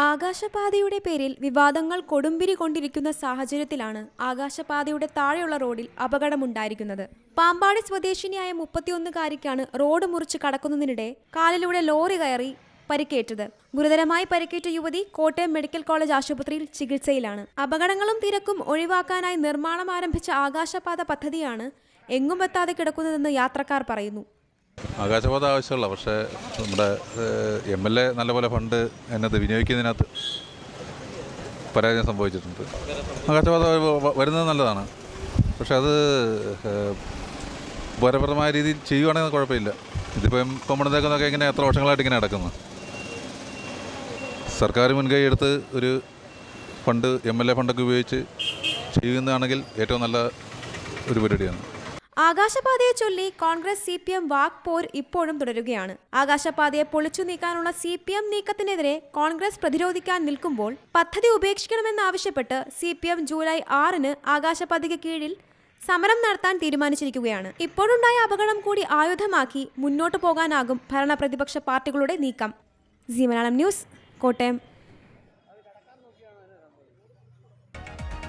ആകാശപാതയുടെ പേരിൽ വിവാദങ്ങൾ കൊടുമ്പിരി കൊണ്ടിരിക്കുന്ന സാഹചര്യത്തിലാണ് ആകാശപാതയുടെ താഴെയുള്ള റോഡിൽ അപകടമുണ്ടായിരിക്കുന്നത്. പാമ്പാടി സ്വദേശിനിയായ മുപ്പത്തിയൊന്നുകാരിക്കാണ് റോഡ് മുറിച്ച് കടക്കുന്നതിനിടെ കാലിലൂടെ ലോറി കയറി പരിക്കേറ്റത്. ഗുരുതരമായി പരിക്കേറ്റ യുവതി കോട്ടയം മെഡിക്കൽ കോളേജ് ആശുപത്രിയിൽ ചികിത്സയിലാണ്. അപകടങ്ങളും തിരക്കും ഒഴിവാക്കാനായി നിർമ്മാണം ആരംഭിച്ച ആകാശപാത പദ്ധതിയാണ് എങ്ങുമെത്താതെ കിടക്കുന്നതെന്ന് യാത്രക്കാർ പറയുന്നു. ആകാശപാത ആവശ്യമുള്ള പക്ഷേ നമ്മുടെ എം എൽ എ നല്ലപോലെ ഫണ്ട് എന്നത് വിനിയോഗിക്കുന്നതിനകത്ത് പരാജയം സംഭവിച്ചിട്ടുണ്ട്. ആകാശപാത വരുന്നത് നല്ലതാണ്. പക്ഷെ അത് ഉപകാരപ്രദമായ രീതിയിൽ ചെയ്യുവാണെങ്കിൽ കുഴപ്പമില്ല. ഇതിപ്പം ഇപ്പം നമ്മളതൊക്കെ ഇങ്ങനെ എത്ര വർഷങ്ങളായിട്ട് ഇങ്ങനെ നടക്കുന്നു. സർക്കാർ മുൻകൈ എടുത്ത് ഒരു ഫണ്ട് എം എൽ എ ഫണ്ടൊക്കെ ഉപയോഗിച്ച് ചെയ്യുന്നതാണെങ്കിൽ ഏറ്റവും നല്ല ഒരു പരിപാടിയാണ്. ആകാശപാതയെ ചൊല്ലി കോൺഗ്രസ് സി പി എം വാക് പോർ ഇപ്പോഴും തുടരുകയാണ്. ആകാശപാതയെ പൊളിച്ചു നീക്കാനുള്ള സി പി എം നീക്കത്തിനെതിരെ കോൺഗ്രസ് പ്രതിരോധിക്കാൻ നിൽക്കുമ്പോൾ പദ്ധതി ഉപേക്ഷിക്കണമെന്നാവശ്യപ്പെട്ട് സി പി എം ജൂലൈ ആറിന് ആകാശപാതയ്ക്ക് കീഴിൽ സമരം നടത്താൻ തീരുമാനിച്ചിരിക്കുകയാണ്. ഇപ്പോഴുണ്ടായ അപകടം കൂടി ആയുധമാക്കി മുന്നോട്ടു പോകാനാകും ഭരണപ്രതിപക്ഷ പാർട്ടികളുടെ നീക്കം. C Malayalam news Kottayam.